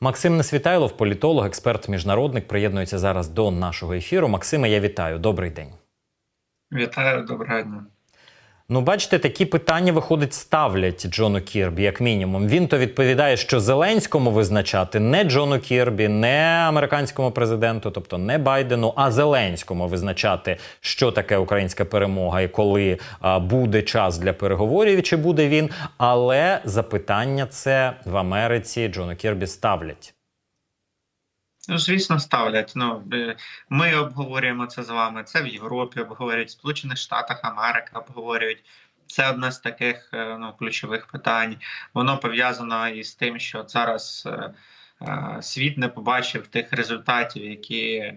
Максим Несвітайлов, політолог, експерт, міжнародник, приєднується зараз до нашого ефіру. Максиме, я вітаю. Добрий день. Вітаю, доброго дня. Ну, бачите, такі питання виходить ставлять Джону Кірбі, як мінімум. Він то відповідає, що Зеленському визначати не Джону Кірбі, не американському президенту, тобто не Байдену, а Зеленському визначати, що таке українська перемога і коли а, буде час для переговорів, чи буде він. Але запитання це в Америці Джону Кірбі ставлять. Ну, звісно, ставлять. Ну е, ми обговорюємо це з вами. Це в Європі обговорюють, в Сполучених Штатах Америки обговорюють. Це одне з таких е, ну, ключових питань. Воно пов'язано із тим, що зараз е, світ не побачив тих результатів, які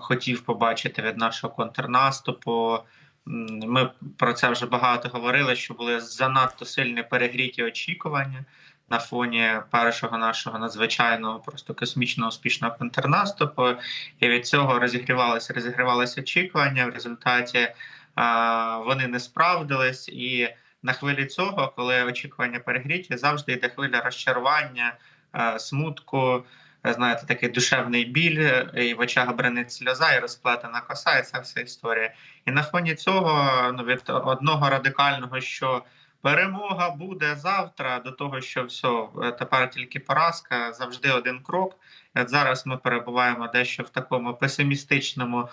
хотів побачити від нашого контрнаступу. Ми про це вже багато говорили, що були занадто сильні перегріті очікування на фоні першого нашого надзвичайного просто космічно успішного контрнаступу, і від цього розігрівалися, розігрівалися очікування. В результаті а, вони не справдились, і на хвилі цього, коли очікування перегріті, завжди йде хвиля розчарування, а, смутку. е, Знаєте, такий душевний біль, е, і в очах бренить сльоза, і розплетена коса, і ця вся історія. І на фоні цього ну, від одного радикального, що перемога буде завтра, до того, що все, тепер тільки поразка, завжди один крок. Е, Зараз ми перебуваємо дещо в такому песимістичному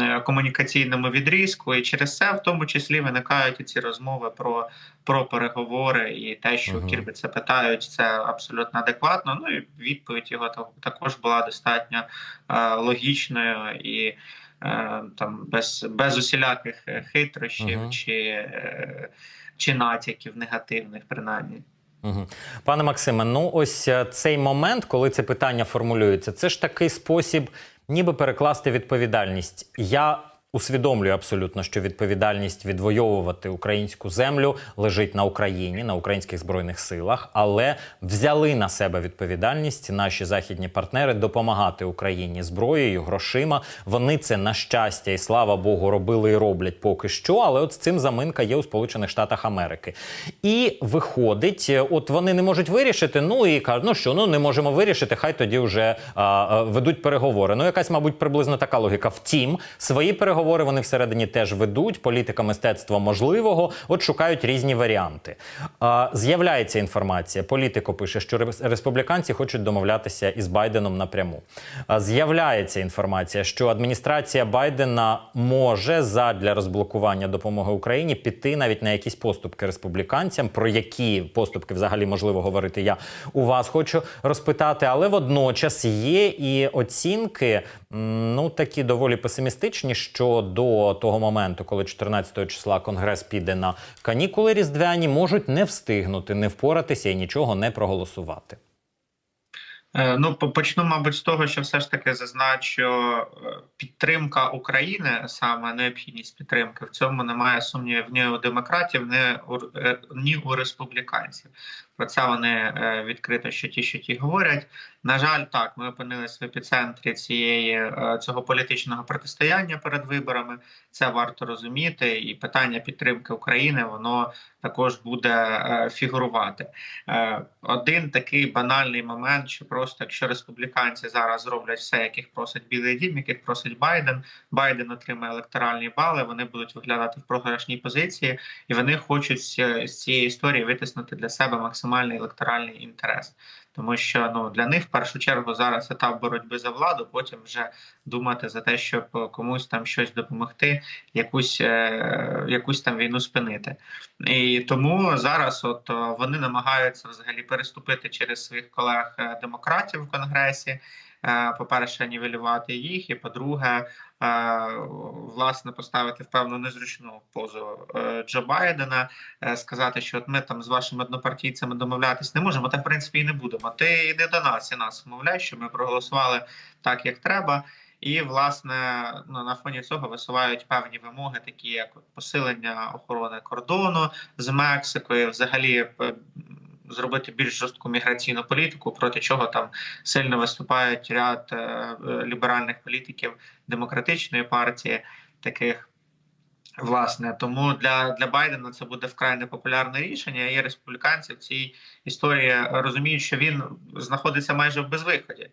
е, комунікаційному відрізку, і через це в тому числі виникають ці розмови про, про переговори, і те, що. Кірбі це питають, це абсолютно адекватно. Ну і відповідь його також була достатньо е, логічною і. е, Там без, без усіляких хитрощів Мгм. чи, е, чи натяків негативних, принаймні. Пане Максиме, ну ось е, цей момент, коли це питання формулюється, це ж такий спосіб, ніби перекласти відповідальність. Я усвідомлюю абсолютно, що відповідальність відвоювати українську землю лежить на Україні, на українських збройних силах, але взяли на себе відповідальність наші західні партнери допомагати Україні зброєю, грошима. Вони це на щастя і слава Богу робили і роблять поки що. Але от з цим заминка є у Сполучених Штатах Америки. І виходить, от вони не можуть вирішити. Ну і кажуть, ну що, ну не можемо вирішити. Хай тоді вже а, а, ведуть переговори. Ну, якась, мабуть, приблизно така логіка. Втім, свої переговори вони всередині теж ведуть. Політика мистецтва можливого. От шукають різні варіанти. З'являється інформація. Політико пише, що рес- республіканці хочуть домовлятися із Байденом напряму. З'являється інформація, що адміністрація Байдена може задля розблокування допомоги Україні піти навіть на якісь поступки республіканцям. Про які поступки взагалі можливо говорити, я у вас хочу розпитати. Але водночас є і оцінки, ну такі доволі песимістичні, що до того моменту, коли 14 числа Конгрес піде на канікули різдвяні, можуть не встигнути, не впоратися і нічого не проголосувати. Е, Ну, по- почну, мабуть, з того, що все ж таки зазначу е, підтримка України, саме необхідність підтримки, в цьому немає сумнівів ні у демократів, ні у, е, ні у республіканців. Про це вони відкрито що ті, що ті говорять. На жаль, так ми опинилися в епіцентрі цієї е, цього політичного протистояння перед виборами. Це варто розуміти, і питання підтримки України воно також буде е, фігурувати. Е, Один такий банальний момент, що просто якщо республіканці зараз зроблять все, яких просить Білий Дім, яких просить Байден, Байден отримає електоральні бали. Вони будуть виглядати в програшній позиції, і вони хочуть з з цієї історії витиснути для себе максимальний електоральний інтерес. Тому що ну для них в першу чергу зараз етап боротьби за владу, потім вже думати за те, щоб комусь там щось допомогти, якусь е, якусь там війну спинити. І тому зараз, от вони намагаються взагалі переступити через своїх колег е, демократів в конгресі. Е, По-перше, нівелювати їх, і по-друге, е, власне, поставити в певну незручну позу е, Джо Байдена, сказати, що от ми там з вашими однопартійцями домовлятись не можемо. Так в принципі і не будемо. Ти йди до нас і нас вмовляй, що ми проголосували так, як треба. І власне ну, на фоні цього висувають певні вимоги, такі як посилення охорони кордону з Мексикою, взагалі зробити більш жорстку міграційну політику, проти чого там сильно виступають ряд е, е, ліберальних політиків демократичної партії, таких Власне, тому для, для Байдена це буде вкрай непопулярне рішення. І республіканці в цій історії розуміють, що він знаходиться майже в безвиході.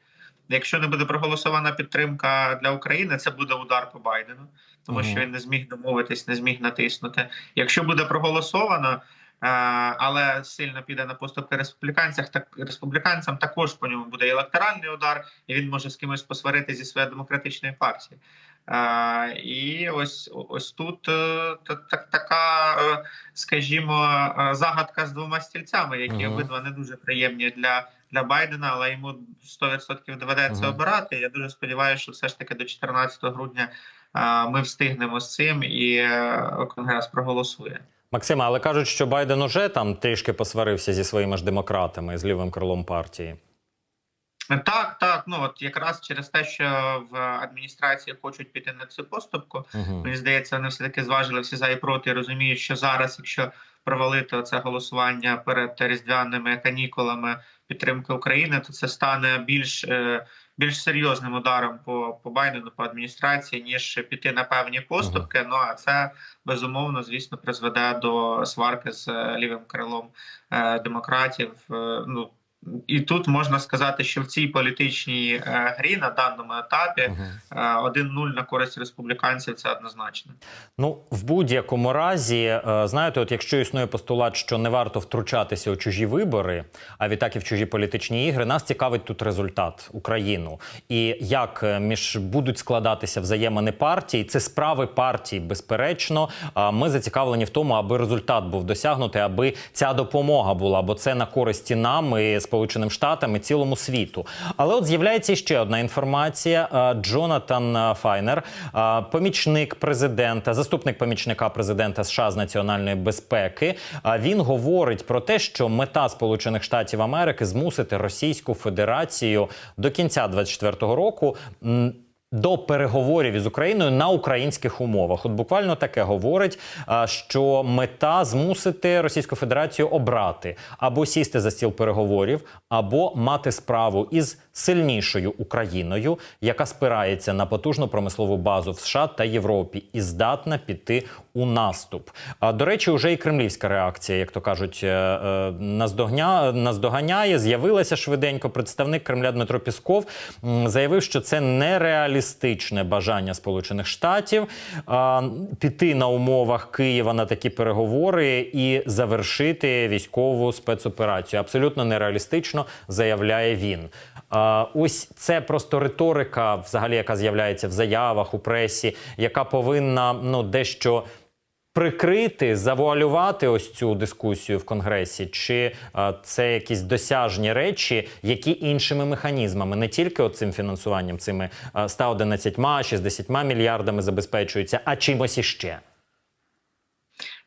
Якщо не буде проголосована підтримка для України, це буде удар по Байдену, тому Мгм. що він не зміг домовитись, не зміг натиснути. Якщо буде проголосовано, але сильно піде на поступки республіканцях, так республіканцям також по ньому буде електоральний удар, і він може з кимось посварити зі своєї демократичної партії. Е, і ось ось тут е, та- та- така, е, скажімо, е, загадка з двома стільцями, які обидва не дуже приємні для, для Байдена, але йому 100% доведеться Мгм. обирати. Я дуже сподіваюся, що все ж таки до 14 грудня е, ми встигнемо з цим, і е, Конгрес проголосує. Максима, але кажуть, що Байден уже там трішки посварився зі своїми ж демократами з лівим крилом партії. Так, так. Ну от якраз через те, що в адміністрації хочуть піти на цю поступку. Угу. Мені здається, вони все таки зважили всі за і проти. і Розуміють, що зараз, якщо провалити це голосування перед різдвяними канікулами підтримки України, то це стане більш е, більш серйозним ударом по, по Байдену, по адміністрації, ніж піти на певні поступки. Ну а це безумовно, звісно, призведе до сварки з е, лівим крилом е, демократів. Е, ну і тут можна сказати, що в цій політичній е, грі на даному етапі Угу. е, 1-0 на користь республіканців це однозначно. Ну, в будь-якому разі, е, знаєте, от якщо існує постулат, що не варто втручатися у чужі вибори, а відтак і в чужі політичні ігри, нас цікавить тут результат Україну. І як між будуть складатися взаємини партій, це справи партій, безперечно. Ми зацікавлені в тому, аби результат був досягнутий, аби ця допомога була, бо це на користі нам і Сполученим Штатам і цілому світу. Але от з'являється ще одна інформація. Е, Джонатан е, Файнер, е, помічник президента, заступник помічника президента США з національної безпеки. Він говорить про те, що мета Сполучених Штатів Америки змусити Російську Федерацію до кінця 2024 року. До переговорів із Україною на українських умовах, от буквально таке говорить, що мета змусити Російську Федерацію обрати або сісти за стіл переговорів, або мати справу із сильнішою Україною, яка спирається на потужну промислову базу в США та Європі і здатна піти у наступ. А до речі, вже і кремлівська реакція, як то кажуть, е, е, наздогня наздоганяє. З'явилася швиденько. Представник Кремля Дмитро Пісков заявив, що це нереалістичне бажання Сполучених Штатів піти на умовах Києва на такі переговори і завершити військову спецоперацію. Абсолютно нереалістично заявляє він. Ось це просто риторика, взагалі, яка з'являється в заявах у пресі, яка повинна ну дещо. Прикрити, завуалювати ось цю дискусію в конгресі, чи це якісь досяжні речі, які іншими механізмами, не тільки цим фінансуванням, цими а, 111, 60 мільярдами забезпечуються, а чимось іще.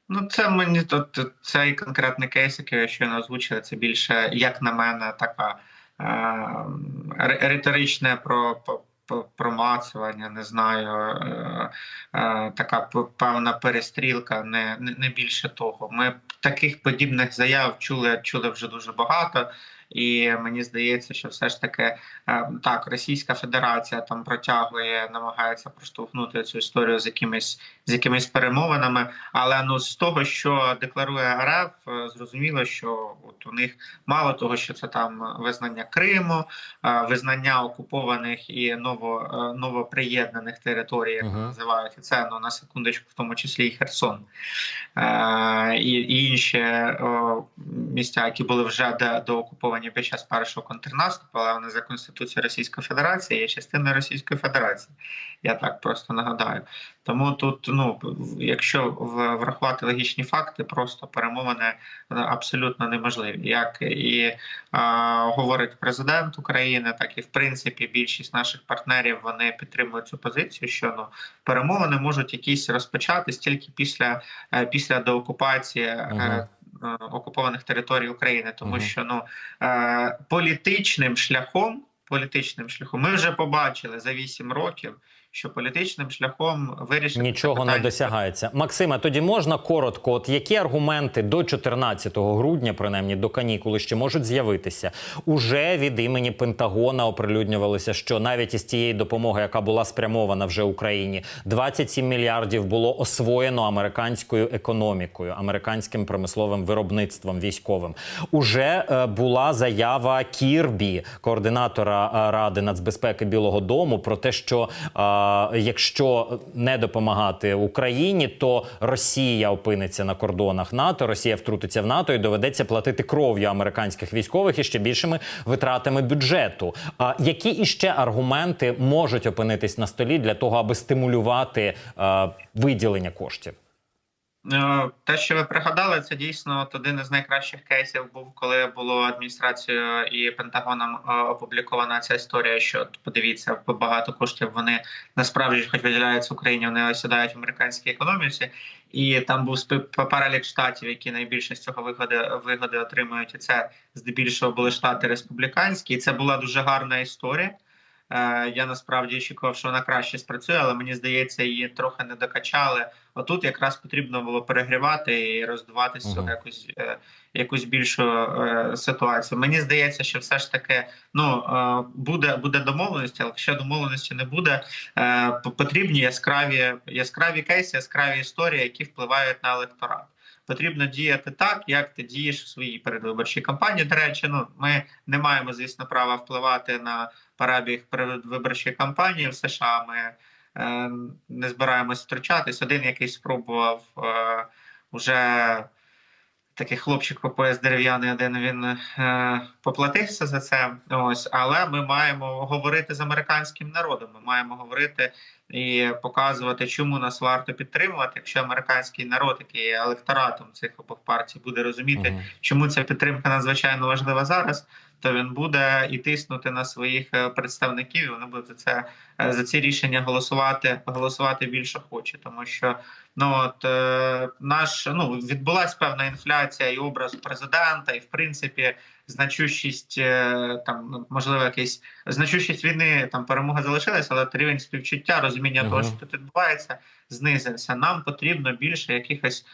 Ну, це мені тут цей конкретний кейс, який я щойно озвучили, це більше, як на мене, така риторичне про. Промацування, не знаю, е, е, така певна перестрілка, не, не більше того. Ми таких подібних заяв чули, чули вже дуже багато. І мені здається, що все ж таки е, так, Російська Федерація там протягує, намагається проштовхнути цю історію з якимись з якимись перемовинами. Але ну з того, що декларує РФ, е, зрозуміло, що от у них мало того, що це там визнання Криму, е, визнання окупованих і ново новоприєднаних територій, як вони Мгм. називають, і це ну на секундочку, в тому числі і Херсон. І, і інші місця, які були вже де, доокуповані під час першого контрнаступу, але вони за Конституцією Російської Федерації є частиною Російської Федерації. Я так просто нагадаю. Тому тут, ну якщо врахувати логічні факти, просто перемовини е, абсолютно неможливі. Як і а, говорить президент України, так і в принципі більшість наших партнерів вони підтримують цю позицію, що ну перемовини можуть якісь розпочатись тільки після, е, після деокупації. е, е, Окупованих територій України, тому що ну е, політичним шляхом, політичним шляхом, ми вже побачили за 8 років, що політичним шляхом вирішити Нічого це не досягається. Максиме, тоді можна коротко, от які аргументи до 14 грудня, принаймні до канікули, ще можуть з'явитися? Уже від імені Пентагона оприлюднювалося, що навіть із тієї допомоги, яка була спрямована вже Україні, 27 мільярдів було освоєно американською економікою, американським промисловим виробництвом військовим. Уже е, була заява Кірбі, координатора е, Ради нацбезпеки Білого Дому, про те, що е, якщо не допомагати Україні, то Росія опиниться на кордонах НАТО, Росія втрутиться в НАТО і доведеться платити кров'ю американських військових і ще більшими витратами бюджету. А які іще аргументи можуть опинитись на столі для того, аби стимулювати виділення коштів? Е, Те, що ви пригадали, це дійсно от один із найкращих кейсів був, коли було адміністрацією і Пентагоном е, опублікована ця історія. Що от, подивіться, багато коштів вони насправді хоч виділяються Україні, вони осідають в американській економіці, і там був перелік штатів, які найбільше з цього вигоди вигоди отримують. І це здебільшого були штати республіканські. І це була дуже гарна історія. Е, Я насправді очікував, що вона краще спрацює, але мені здається, її трохи не докачали. Отут якраз потрібно було перегрівати і роздувати цього Мгм. якусь е, якусь більшу е, ситуацію. Мені здається, що все ж таки ну е, буде буде домовленість, але якщо домовленості не буде, потрібні яскраві яскраві кейси, яскраві історії, які впливають на електорат. Потрібно діяти так, як ти дієш у своїй передвиборчій кампанії. До речі, ну ми не маємо, звісно, права впливати на перебіг передвиборчої кампанії в США. Ми не збираємось втручатись. Один, який спробував е, уже такий хлопчик по пояс дерев'яний, один він е, поплатився за це. Ось, але ми маємо говорити з американським народом. Ми маємо говорити і показувати, чому нас варто підтримувати, якщо американський народ, який є електоратом цих обох партій, буде розуміти, чому ця підтримка надзвичайно важлива зараз, то він буде і тиснути на своїх е, представників. і Вони будуть за це е, за ці рішення голосувати, голосувати більше хоче, тому що ну от е, наш ну відбулася певна інфляція і образ президента, і в принципі значущість там ну, можливо якийсь значущість війни там перемога залишилася, але рівень співчуття, розуміння того, що тут відбувається, знизився. Нам потрібно більше якихось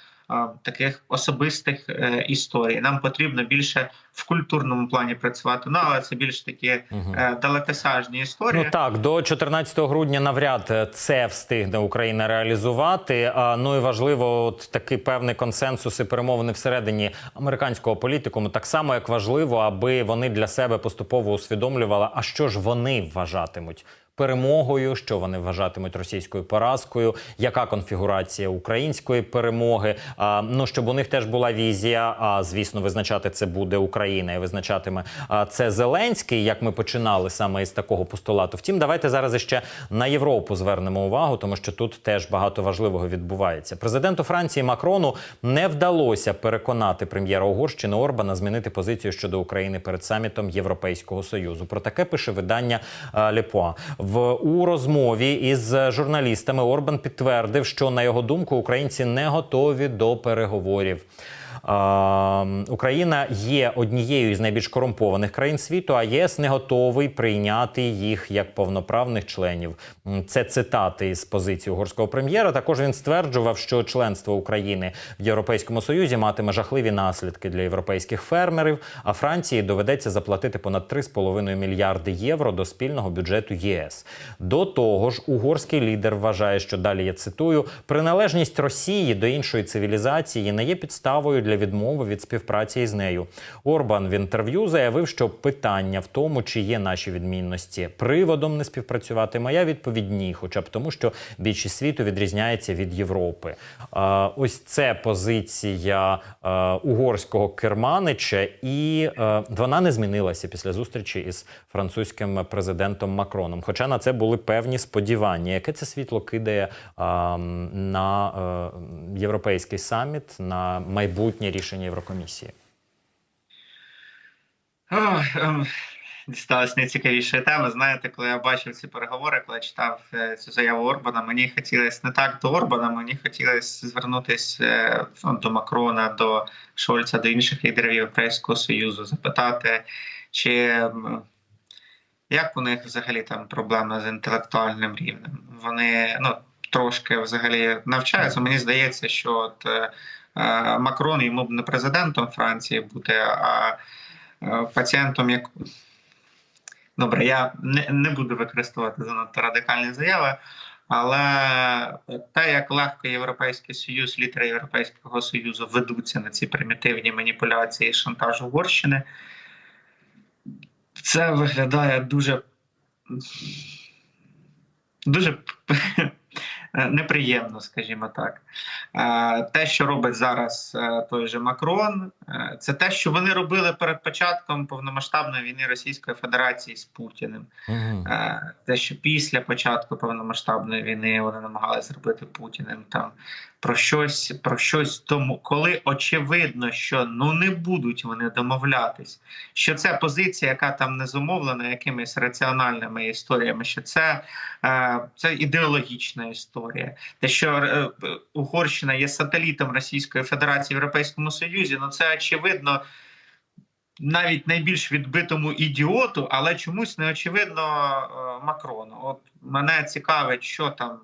таких особистих е, історій. Нам потрібно більше в культурному плані працювати. Ну але це більш такі Мгм. е, далекосяжні історії. Ну так, до 14 грудня навряд е, це встигне Україна реалізувати. А, ну і важливо, от такий певний консенсус і перемовини всередині американського політикуму, так само як важливо, аби вони для себе поступово усвідомлювали, а що ж вони вважатимуть. Перемогою, що вони вважатимуть російською поразкою, яка конфігурація української перемоги? А, ну щоб у них теж була візія. А звісно, визначати це буде Україна і визначатиме а, це Зеленський, як ми починали саме із такого постулату. Втім, давайте зараз іще на Європу звернемо увагу, тому що тут теж багато важливого відбувається. Президенту Франції Макрону не вдалося переконати прем'єра Угорщини Орбана змінити позицію щодо України перед самітом Європейського союзу. Про таке пише видання Лепуа. В у розмові із журналістами Орбан підтвердив, що на його думку українці не готові до переговорів. Україна є однією із найбільш корумпованих країн світу, а ЄС не готовий прийняти їх як повноправних членів. Це цитати із позиції угорського прем'єра. Також він стверджував, що членство України в Європейському Союзі матиме жахливі наслідки для європейських фермерів. А Франції доведеться заплатити понад 3,5 мільярди євро до спільного бюджету ЄС. До того ж, угорський лідер вважає, що далі я цитую: приналежність Росії до іншої цивілізації не є підставою для відмови від співпраці із нею. Орбан в інтерв'ю заявив, що питання в тому, чи є наші відмінності приводом не співпрацювати. Моя відповідь ні, хоча б тому, що більшість світу відрізняється від Європи. А, ось це позиція а, угорського керманича, і а, вона не змінилася після зустрічі із французьким президентом Макроном. Хоча на це були певні сподівання, яке це світло кидає а, на а, європейський саміт, на майбутнє рішення Єврокомісії. Дісталась найцікавішої теми. Знаєте, коли я бачив ці переговори, коли я читав е, цю заяву Орбана, мені хотілося не так до Орбана, мені хотілося звернутися е, ну, до Макрона, до Шольца, до інших лідерів Європейського Союзу, запитати, чи як у них взагалі там проблема з інтелектуальним рівнем? Вони ну трошки взагалі навчаються. Мені здається, що от е, Макрон йому б не президентом Франції бути, а е, пацієнтом як. Добре, я не, не буду використовувати занадто радикальні заяви, але те, як легко Європейський Союз, лідери Європейського Союзу ведуться на ці примітивні маніпуляції і шантаж Угорщини, це виглядає дуже дуже неприємно, скажімо так. Е, Те, що робить зараз е, той же Макрон, е, це те, що вони робили перед початком повномасштабної війни Російської Федерації з Путіним. Е, Те, що після початку повномасштабної війни вони намагалися зробити Путіним там про щось, про щось тому, коли очевидно, що ну не будуть вони домовлятись, що це позиція, яка там не зумовлена якимись раціональними історіями, що це, е, це ідеологічна історія. Те, що е, Угорщина є сателітом Російської Федерації в Європейському Союзі, ну це очевидно навіть найбільш відбитому ідіоту, але чомусь не очевидно е, Макрону. От мене цікавить, що там.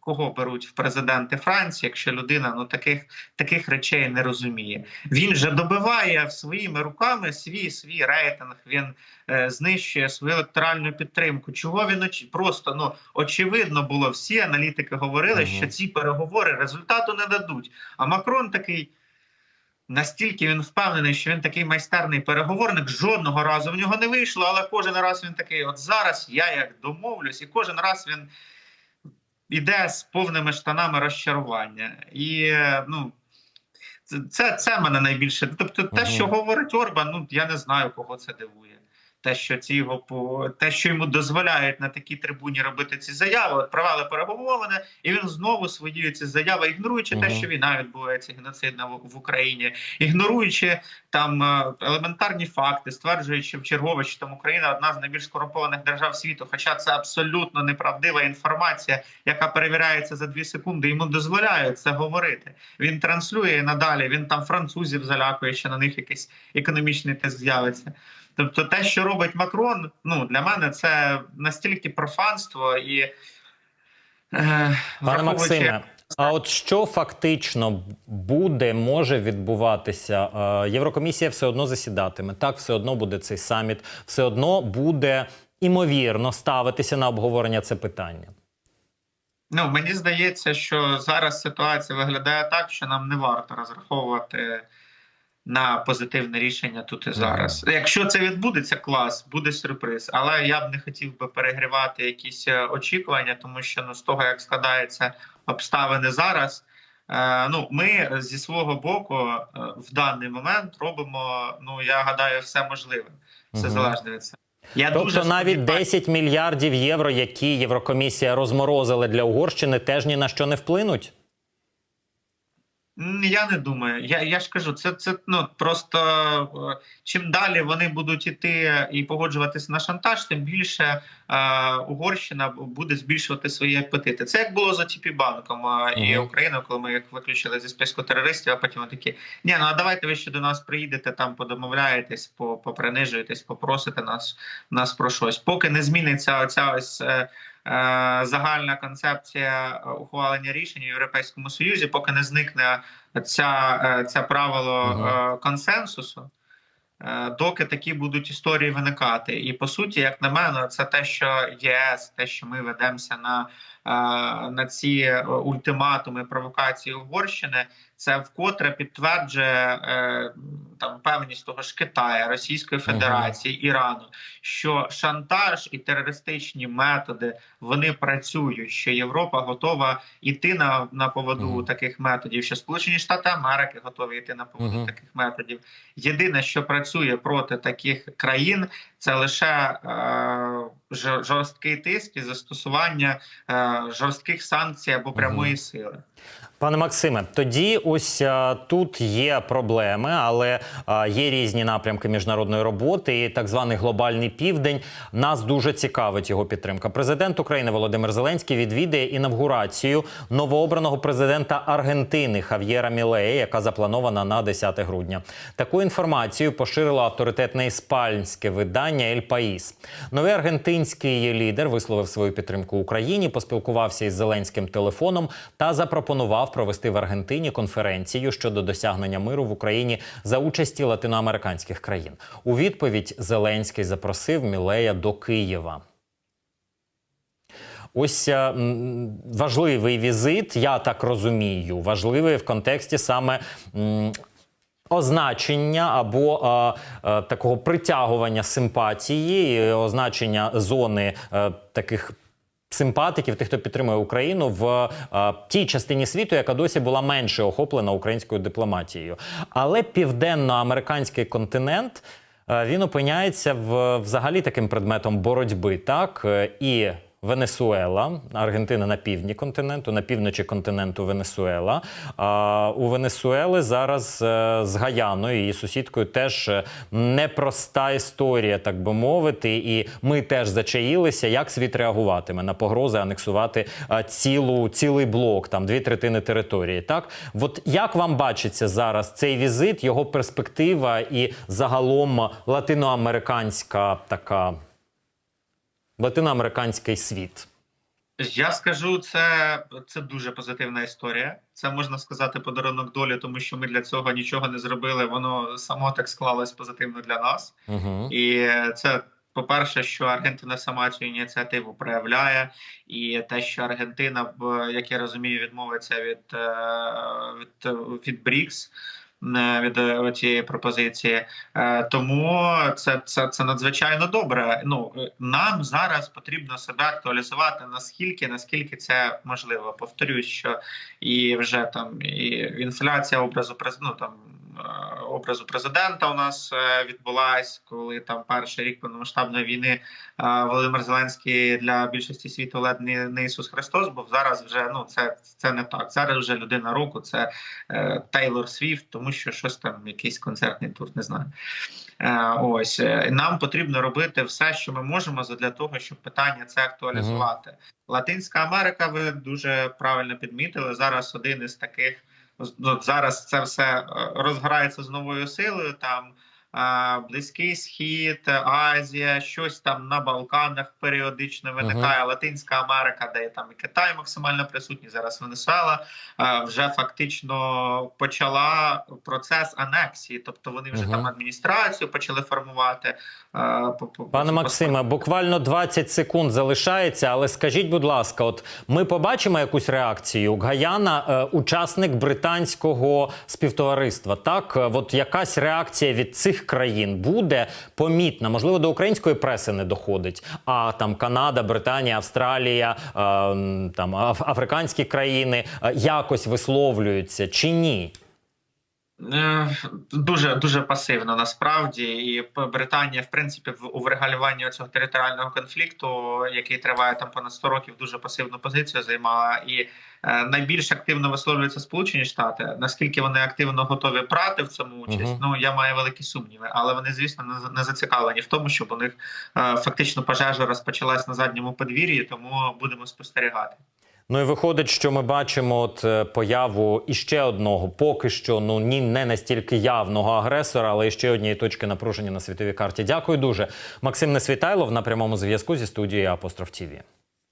Кого беруть в президенти Франції, якщо людина ну таких таких речей не розуміє? Він же добиває своїми руками свій свій рейтинг. Він е, знищує свою електоральну підтримку. Чого він очі просто ну очевидно було? Всі аналітики говорили, Мгм. що ці переговори результату не дадуть. А Макрон такий. Настільки він впевнений, що він такий майстерний переговорник, жодного разу в нього не вийшло, але кожен раз він такий: от зараз я як домовлюсь, і кожен раз він іде з повними штанами розчарування. І ну, це, це мене найбільше. Тобто, те, що говорить Орбан, ну я не знаю, кого це дивує. Те, що ці його те, що йому дозволяють на такій трибуні робити ці заяви, провели перемовини, і він знову свої ці заяви, ігноруючи те, що війна відбувається геноцидна в, в Україні, ігноруючи там е, елементарні факти, стверджуючи в чергове, що там Україна одна з найбільш корумпованих держав світу. Хоча це абсолютно неправдива інформація, яка перевіряється за дві секунди. Йому дозволяють це говорити. Він транслює надалі. Він там французів залякує, що на них якийсь економічний тиск з'явиться. Тобто, те, що робить Макрон, ну для мене це настільки профанство і е, Пане Максиме, а от що фактично буде, може відбуватися? Е, Єврокомісія все одно засідатиме. Так, все одно буде цей саміт, все одно буде імовірно ставитися на обговорення це питання. Ну мені здається, що зараз ситуація виглядає так, що нам не варто розраховувати на позитивне рішення тут і зараз. Якщо це відбудеться, клас, буде сюрприз. Але я б не хотів би перегрівати якісь е, очікування, тому що ну з того, як складаються обставини зараз. е, Ну, ми зі свого боку е, в даний момент робимо. Ну я гадаю, все можливе, все Мгм. залежно від цього. Я Тобто дуже навіть сподіваюся- 10 мільярдів євро, які Єврокомісія розморозила для Угорщини, теж ні на що не вплинуть. Я не думаю. Я, я ж кажу, це, це ну просто е, чим далі вони будуть іти і погоджуватися на шантаж, тим більше е, Угорщина буде збільшувати свої апетити. Це як було за ТП банком е, і Мгм. Україною, коли ми їх виключили зі списку терористів, а потім вони такі: ні, ну а давайте ви ще до нас приїдете, там подомовляєтесь, по- попринижуєтесь, попросите нас, нас про щось. Поки не зміниться оця ось. е, Загальна концепція е, ухвалення рішень у Європейському Союзі, поки не зникне ця, е, це правило е, консенсусу, е, доки такі будуть історії виникати. І по суті, як на мене, це те, що ЄС, те, що ми ведемося на, е, на ці е, ультиматуми провокації Угорщини, це вкотре підтверджує е, там певність того ж Китаю, Російської Федерації, Ірану, що шантаж і терористичні методи вони працюють, що Європа готова йти на, на поводу Мгм. таких методів, що Сполучені Штати Америки готові йти на поводу Мгм. таких методів. Єдине, що працює проти таких країн, це лише е, жорсткий тиск і застосування е, жорстких санкцій або прямої сили. Пане Максиме, тоді ось тут є проблеми, але є різні напрямки міжнародної роботи. І так званий глобальний південь нас дуже цікавить його підтримка. Президент України Володимир Зеленський відвідає інавгурацію новообраного президента Аргентини Хав'єра Мілея, яка запланована на 10 грудня. Таку інформацію поширило авторитетне іспанське видання Ель Паїс. Новий аргентинський лідер висловив свою підтримку Україні, поспілкувався із Зеленським телефоном та запропонував провести в Аргентині конференцію щодо досягнення миру в Україні за участі латиноамериканських країн. У відповідь Зеленський запросив Мілея до Києва. Ось е, важливий візит, я так розумію, важливий в контексті саме. Означення або е, е, такого притягування симпатії, означення зони е, таких симпатиків, тих, хто підтримує Україну в е, тій частині світу, яка досі була менше охоплена українською дипломатією. Але південноамериканський континент е, він опиняється в взагалі таким предметом боротьби, так Е, і. Венесуела, Аргентина на півдні континенту, на півночі континенту Венесуела. А у Венесуели зараз е, з Гаяною, її сусідкою, теж е, непроста історія, так би мовити. І ми теж зачаїлися, як світ реагуватиме на погрози анексувати е, цілу, цілий блок, там дві третини території. Так, от як вам бачиться зараз цей візит, його перспектива і загалом латиноамериканська така латиноамериканський світ. Я скажу, це, це дуже позитивна історія. Це можна сказати подарунок долі, тому що ми для цього нічого не зробили. Воно само так склалось позитивно для нас. Угу. І це по-перше, що Аргентина сама цю ініціативу проявляє, і те, що Аргентина, як я розумію, відмовиться від, е, від, від БРІКС. Е, Від е, цієї пропозиції, Е, тому це, це, це надзвичайно добре. Ну нам зараз потрібно себе актуалізувати наскільки, наскільки це можливо. Повторюсь, що і вже там і інфляція образу ну, там образу президента у нас е, відбулась, коли там перший рік повномасштабної війни е, Володимир Зеленський для більшості світу ледь не, не Ісус Христос, був зараз вже ну це, це не так. Зараз вже людина року, це е, Тейлор Свіфт, тому що щось там, якийсь концертний тур, не знаю. Е, ось е, нам потрібно робити все, що ми можемо, для того, щоб питання це актуалізувати. Латинська Америка, ви дуже правильно підмітили. Зараз один із таких зараз це все розграється розгорається з новою силою. Там е, Близький Схід, Азія, щось там на Балканах періодично виникає. Латинська Америка, де там і Китай максимально присутній. Зараз Венесуела вже фактично почала процес анексії, тобто вони вже Мгм. там адміністрацію почали формувати. Пане Максиме, буквально 20 секунд залишається, але скажіть, будь ласка, от ми побачимо якусь реакцію? Гаяна, е, учасник британського співтовариства. Так, Е, от якась реакція від цих країн буде помітна. Можливо, до української преси не доходить. А там Канада, Британія, Австралія, е, там африканські країни е, якось висловлюються чи ні? Е, Дуже дуже пасивно насправді, і Британія, в принципі, в у врегулюванні цього територіального конфлікту, який триває там понад 100 років, дуже пасивну позицію займала. І е, найбільш активно висловлюються Сполучені Штати. Наскільки вони активно готові брати в цьому участь? Мгм. Ну я маю великі сумніви, але вони, звісно, не, не зацікавлені в тому, щоб у них е, фактично пожежа розпочалась на задньому подвір'ї, тому будемо спостерігати. Ну і виходить, що ми бачимо от е, появу іще одного, поки що ну ні не настільки явного агресора, але іще однієї точки напруження на світовій карті. Дякую дуже. Максим Несвітайлов на прямому зв'язку зі студією Апостроф ТІВІ.